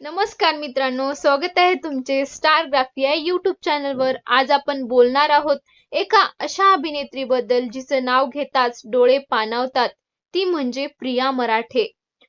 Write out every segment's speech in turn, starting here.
नमस्कार मित्रांनो स्वागत आहे तुमचे स्टार ग्राफी या युट्यूब चॅनलवर आज आपण बोलणार आहोत एका अशा अभिनेत्रीबद्दल जिचं नाव घेताच डोळे पाणावतात. ती म्हणजे प्रिया मराठे.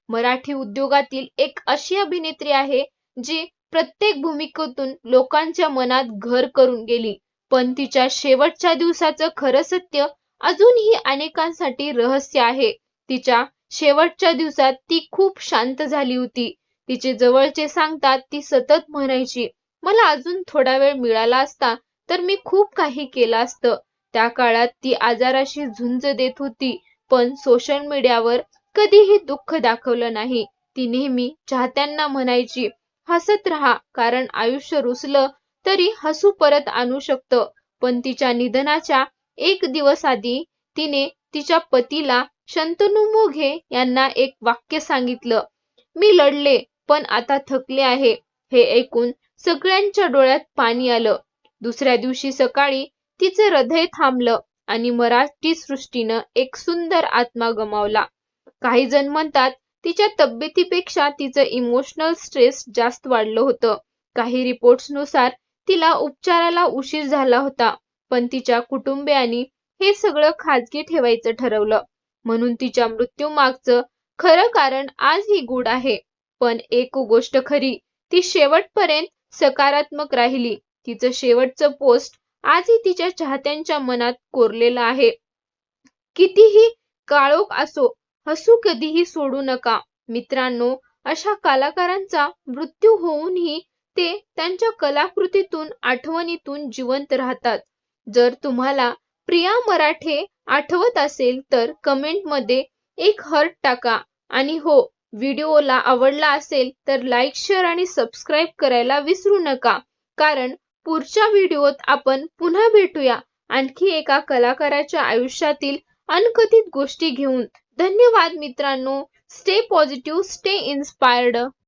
मराठी उद्योगातील एक अशी अभिनेत्री आहे जी प्रत्येक भूमिकेतून लोकांच्या मनात घर करून गेली. पण तिच्या शेवटच्या दिवसाचं खरं सत्य अजूनही अनेकांसाठी रहस्य आहे. तिच्या शेवटच्या दिवसात ती खूप शांत झाली होती. तिचे जवळचे सांगतात ती सतत म्हणायची मला अजून थोडा वेळ मिळाला असता तर मी खूप काही केलं असतं. त्या काळात ती आजाराशी झुंज देत होती पण सोशल मीडियावर कधीही दुःख दाखवलं नाही. ती नेहमी चाहत्यांना म्हणायची हसत राहा कारण आयुष्य रुसलं तरी हसू परत आणू शकतं पण तिच्या निधनाच्या एक दिवस आधी तिने तिच्या पतीला शंतनू मोघे यांना एक वाक्य सांगितलं मी लढले पण आता थकले आहे. हे ऐकून सगळ्यांच्या डोळ्यात पाणी आलं. दुसऱ्या दिवशी सकाळी तिचं हृदय थांबलं आणि मराठी सृष्टीनं एक सुंदर आत्मा गमावला. काही जण म्हणतात तिच्या तब्येतीपेक्षा तिचं इमोशनल स्ट्रेस जास्त वाढलं होतं. काही रिपोर्ट्सनुसार तिला उपचाराला उशीर झाला होता पण तिच्या कुटुंबियांनी हे सगळं खाजगी ठेवायचं ठरवलं. म्हणून तिच्या मृत्यूमागचं खरं कारण आजही गूढ आहे. पण एक गोष्ट खरी ती शेवटपर्यंत सकारात्मक राहिली. तिचं शेवटचं पोस्ट आजही तिच्या चाहत्यांच्या मनात कोरलेलं आहे. कितीही काळोख असो हसू कधीही सोडू नका. मित्रांनो अशा कलाकारांचा मृत्यू होऊनही ते त्यांच्या कलाकृतीतून आठवणीतून जिवंत राहतात. जर तुम्हाला प्रिया मराठे आठवत असेल तर कमेंटमध्ये एक हर्ट टाका. आणि हो व्हिडिओला आवडला असेल तर लाईक शेअर आणि सबस्क्राईब करायला विसरू नका. कारण पुढच्या व्हिडिओत आपण पुन्हा भेटूया. आणखी एका कलाकाराच्या आयुष्यातील अनकथित गोष्टी घेऊन. धन्यवाद मित्रांनो. Stay positive stay inspired